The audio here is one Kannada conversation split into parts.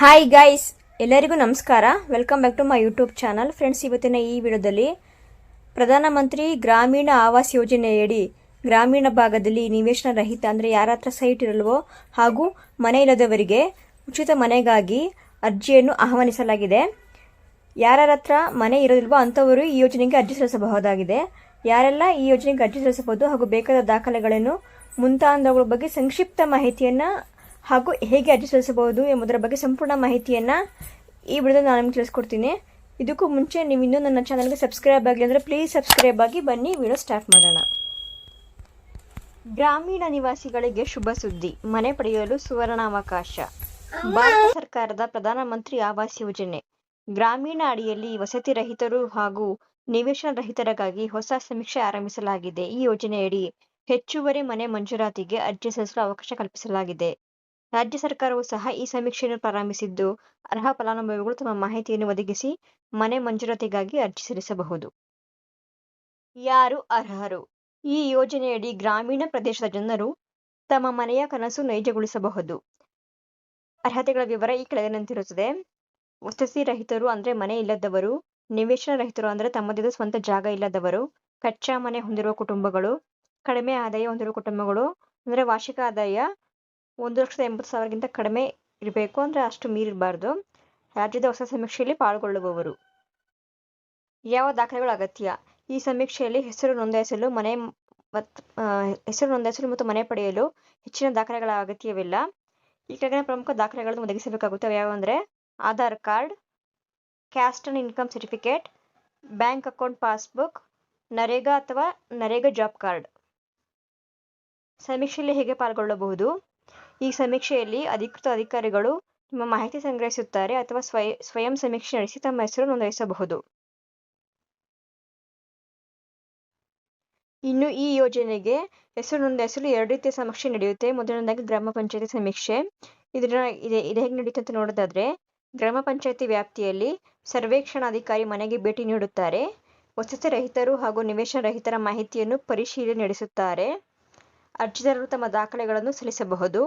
ಹಾಯ್ ಗೈಸ್ ಎಲ್ಲರಿಗೂ ನಮಸ್ಕಾರ. Welcome back to my YouTube channel friends ಇವತ್ತಿನ ಈ ವಿಡಿಯೋದಲ್ಲಿ ಪ್ರಧಾನಮಂತ್ರಿ ಗ್ರಾಮೀಣ ಆವಾಸ್ ಯೋಜನೆಯಡಿ ಗ್ರಾಮೀಣ ಭಾಗದಲ್ಲಿ ನಿವೇಶನ ರಹಿತ ಅಂದರೆ ಯಾರ ಹತ್ರ ಸೈಟ್ ಇರಲ್ವೋ ಹಾಗೂ ಮನೆ ಇಲ್ಲದವರಿಗೆ ಉಚಿತ ಮನೆಗಾಗಿ ಅರ್ಜಿಯನ್ನು ಆಹ್ವಾನಿಸಲಾಗಿದೆ. ಯಾರ ಹತ್ರ ಮನೆ ಇರೋದಿಲ್ವೋ ಅಂಥವರು ಈ ಯೋಜನೆಗೆ ಅರ್ಜಿ ಸಲ್ಲಿಸಬಹುದಾಗಿದೆ. ಯಾರೆಲ್ಲ ಈ ಯೋಜನೆಗೆ ಅರ್ಜಿ ಸಲ್ಲಿಸಬಹುದು ಹಾಗೂ ಬೇಕಾದ ದಾಖಲೆಗಳನ್ನು ಮುಂತಾದವುಗಳ ಬಗ್ಗೆ ಸಂಕ್ಷಿಪ್ತ ಮಾಹಿತಿಯನ್ನು ಹಾಗೂ ಹೇಗೆ ಅರ್ಜಿ ಸಲ್ಲಿಸಬಹುದು ಎಂಬುದರ ಬಗ್ಗೆ ಸಂಪೂರ್ಣ ಮಾಹಿತಿಯನ್ನು ಈ ವಿಡಿಯೋದಲ್ಲಿ ನಾನು ನಿಮ್ಗೆ ತಿಳಿಸ್ಕೊಡ್ತೀನಿ. ಇದಕ್ಕೂ ಮುಂಚೆ ನೀವು ಇನ್ನೂ ನನ್ನ ಚಾನಲ್ಗೆ ಸಬ್ಸ್ಕ್ರೈಬ್ ಆಗಲಿ ಅಂದರೆ ಪ್ಲೀಸ್ ಸಬ್ಸ್ಕ್ರೈಬ್ ಆಗಿ ಬನ್ನಿ ವಿಡಿಯೋ ಸ್ಟಾರ್ಟ್ ಮಾಡೋಣ. ಗ್ರಾಮೀಣ ನಿವಾಸಿಗಳಿಗೆ ಶುಭ ಸುದ್ದಿ, ಮನೆ ಪಡೆಯಲು ಸುವರ್ಣಾವಕಾಶ. ಭಾರತ ಸರ್ಕಾರದ ಪ್ರಧಾನಮಂತ್ರಿ ಆವಾಸ್ ಯೋಜನೆ. ಗ್ರಾಮೀಣ ಅಡಿಯಲ್ಲಿ ವಸತಿ ರಹಿತರು ಹಾಗೂ ನಿವೇಶನ ರಹಿತರಿಗಾಗಿ ಹೊಸ ಸಮೀಕ್ಷೆ ಆರಂಭಿಸಲಾಗಿದೆ. ಈ ಯೋಜನೆಯಡಿ ಹೆಚ್ಚುವರಿ ಮನೆ ಮಂಜೂರಾತಿಗೆ ಅರ್ಜಿ ಸಲ್ಲಿಸಲು ಅವಕಾಶ ಕಲ್ಪಿಸಲಾಗಿದೆ. ರಾಜ್ಯ ಸರ್ಕಾರವು ಸಹ ಈ ಸಮೀಕ್ಷೆಯನ್ನು ಪ್ರಾರಂಭಿಸಿದ್ದು, ಅರ್ಹ ಫಲಾನುಭವಿಗಳು ತಮ್ಮ ಮಾಹಿತಿಯನ್ನು ಒದಗಿಸಿ ಮನೆ ಮಂಜೂರಾತಿಗಾಗಿ ಅರ್ಜಿ ಸಲ್ಲಿಸಬಹುದು. ಯಾರು ಅರ್ಹರು? ಈ ಯೋಜನೆಯಡಿ ಗ್ರಾಮೀಣ ಪ್ರದೇಶದ ಜನರು ತಮ್ಮ ಮನೆಯ ಕನಸು ನೈಜಗೊಳಿಸಬಹುದು. ಅರ್ಹತೆಗಳ ವಿವರ ಈ ಕೆಳಗಿನಂತಿರುತ್ತದೆ. ವಸತಿ ರಹಿತರು ಅಂದ್ರೆ ಮನೆ ಇಲ್ಲದವರು, ನಿವೇಶನ ರಹಿತರು ಅಂದ್ರೆ ತಮ್ಮದೇ ಸ್ವಂತ ಜಾಗ ಇಲ್ಲದವರು, ಕಚ್ಚಾ ಮನೆ ಹೊಂದಿರುವ ಕುಟುಂಬಗಳು, ಕಡಿಮೆ ಆದಾಯ ಹೊಂದಿರುವ ಕುಟುಂಬಗಳು, ಅಂದ್ರೆ ವಾರ್ಷಿಕ ಆದಾಯ ಒಂದು ಲಕ್ಷದ ಎಂಬತ್ತು ಸಾವಿರಕ್ಕಿಂತ ಕಡಿಮೆ ಇರಬೇಕು ಅಂದ್ರೆ ಅಷ್ಟು ಮೀರಿರಬಾರ್ದು. ರಾಜ್ಯದ ಹೊಸ ಸಮೀಕ್ಷೆಯಲ್ಲಿ ಪಾಲ್ಗೊಳ್ಳುವವರು. ಯಾವ ದಾಖಲೆಗಳು ಅಗತ್ಯ? ಈ ಸಮೀಕ್ಷೆಯಲ್ಲಿ ಹೆಸರು ನೋಂದಾಯಿಸಲು ಮನೆ ಮತ್ತು ಹೆಸರು ನೋಂದಾಯಿಸಲು ಮತ್ತು ಮನೆ ಪಡೆಯಲು ಹೆಚ್ಚಿನ ದಾಖಲೆಗಳ ಅಗತ್ಯವಿಲ್ಲ. ಈ ಕೆಳಗಿನ ಪ್ರಮುಖ ದಾಖಲೆಗಳನ್ನು ಒದಗಿಸಬೇಕಾಗುತ್ತವೆ. ಯಾವಂದ್ರೆ Aadhaar card, caste and income certificate, bank account passbook, NREGA ಅಥವಾ ನರೇಗಾ ಜಾಬ್ ಕಾರ್ಡ್. ಸಮೀಕ್ಷೆಯಲ್ಲಿ ಹೇಗೆ ಪಾಲ್ಗೊಳ್ಳಬಹುದು? ಈ ಸಮೀಕ್ಷೆಯಲ್ಲಿ ಅಧಿಕೃತ ಅಧಿಕಾರಿಗಳು ನಿಮ್ಮ ಮಾಹಿತಿ ಸಂಗ್ರಹಿಸುತ್ತಾರೆ ಅಥವಾ ಸ್ವಯ, ಸ್ವಯಂ ಸಮೀಕ್ಷೆ ನಡೆಸಿ ತಮ್ಮ ಹೆಸರು ನೋಂದಾಯಿಸಬಹುದು. ಇನ್ನು ಈ ಯೋಜನೆಗೆ ಹೆಸರು ನೋಂದಾಯಿಸಲು ಎರಡು ರೀತಿಯ ಸಮೀಕ್ಷೆ ನಡೆಯುತ್ತೆ. ಮೊದಲನೇದಾಗಿ ಗ್ರಾಮ ಪಂಚಾಯತಿ ಸಮೀಕ್ಷೆ. ಇದರ, ಇದೆ, ಇದು ಹೇಗೆ ನಡೆಯುತ್ತೆ ಅಂತ ನೋಡೋದಾದ್ರೆ, ಗ್ರಾಮ ಪಂಚಾಯತಿ ವ್ಯಾಪ್ತಿಯಲ್ಲಿ ಸರ್ವೇಕ್ಷಣಾಧಿಕಾರಿ ಮನೆಗೆ ಭೇಟಿ ನೀಡುತ್ತಾರೆ. ವಸತಿ ರಹಿತರು ಹಾಗೂ ನಿವೇಶನ ರಹಿತರ ಮಾಹಿತಿಯನ್ನು ಪರಿಶೀಲನೆ ನಡೆಸುತ್ತಾರೆ. ಅರ್ಜಿದಾರರು ತಮ್ಮ ದಾಖಲೆಗಳನ್ನು ಸಲ್ಲಿಸಬಹುದು.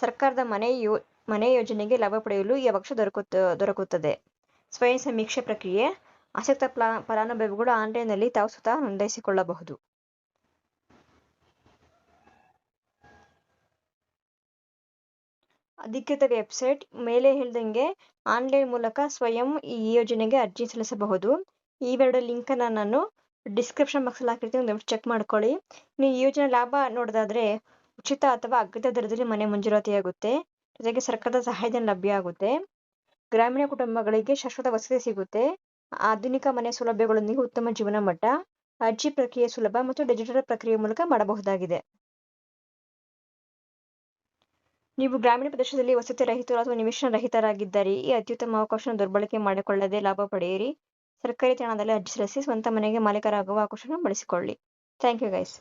ಸರ್ಕಾರದ ಮನೆ ಯೋ, ಮನೆ ಯೋಜನೆಗೆ ಲಾಭ ಪಡೆಯಲು ಈ ಅವಕಾಶ ದೊರಕುತ್ತ, ದೊರಕುತ್ತದೆ. ಸ್ವಯಂ ಸಮೀಕ್ಷೆ ಪ್ರಕ್ರಿಯೆ, ಆಸಕ್ತ ಪ್ಲಾ, ಫಲಾನುಭವಿಗಳು ಆನ್ಲೈನ್ನಲ್ಲಿ ತಾವು ಸ್ವತಃ ನೋಂದಾಯಿಸಿಕೊಳ್ಳಬಹುದು. ಅಧಿಕೃತ ವೆಬ್ಸೈಟ್, ಮೇಲೆ ಹೇಳ್ದಂಗೆ ಆನ್ಲೈನ್ ಮೂಲಕ ಸ್ವಯಂ ಈ ಯೋಜನೆಗೆ ಅರ್ಜಿ ಸಲ್ಲಿಸಬಹುದು. ಇವೆರಡು ಲಿಂಕನ್ನು ನಾನು ಡಿಸ್ಕ್ರಿಪ್ಷನ್ ಬಾಕ್ಸಲ್ಲಿ ಹಾಕಿರ್ತೀನಿ ಚೆಕ್ ಮಾಡ್ಕೊಳ್ಳಿ. ನೀವು ಈ ಯೋಜನೆ ಲಾಭ ನೋಡೋದಾದ್ರೆ ಉಚಿತ ಅಥವಾ ಅಗ್ಗದ ದರದಲ್ಲಿ ಮನೆ ಮಂಜೂರಾತಿಯಾಗುತ್ತೆ ಜೊತೆಗೆ ಸರ್ಕಾರದ ಸಹಾಯಧನ ಲಭ್ಯ ಆಗುತ್ತೆ. ಗ್ರಾಮೀಣ ಕುಟುಂಬಗಳಿಗೆ ಶಾಶ್ವತ ವಸತಿ ಸಿಗುತ್ತೆ. ಆಧುನಿಕ ಮನೆ ಸೌಲಭ್ಯಗಳೊಂದಿಗೆ ಉತ್ತಮ ಜೀವನ ಮಟ್ಟ, ಅರ್ಜಿ ಪ್ರಕ್ರಿಯೆ ಸುಲಭ ಮತ್ತು ಡಿಜಿಟಲ್ ಪ್ರಕ್ರಿಯೆ ಮೂಲಕ ಮಾಡಬಹುದಾಗಿದೆ. ನೀವು ಗ್ರಾಮೀಣ ಪ್ರದೇಶದಲ್ಲಿ ವಸತಿ ರಹಿತರು ಅಥವಾ ನಿವೇಶನ ರಹಿತರಾಗಿದ್ದರೆ ಈ ಅತ್ಯುತ್ತಮ ಅವಕಾಶವನ್ನು ದುರ್ಬಳಕೆ ಮಾಡಿಕೊಳ್ಳದೆ ಲಾಭ ಪಡೆಯಿರಿ. ಸರ್ಕಾರಿ ತಾಣದಲ್ಲಿ ಅರ್ಜಿ ಸಲ್ಲಿಸಿ ಸ್ವಂತ ಮನೆಗೆ ಮಾಲೀಕರಾಗುವ ಅವಕಾಶವನ್ನು ಬಳಸಿಕೊಳ್ಳಿ. Thank you guys.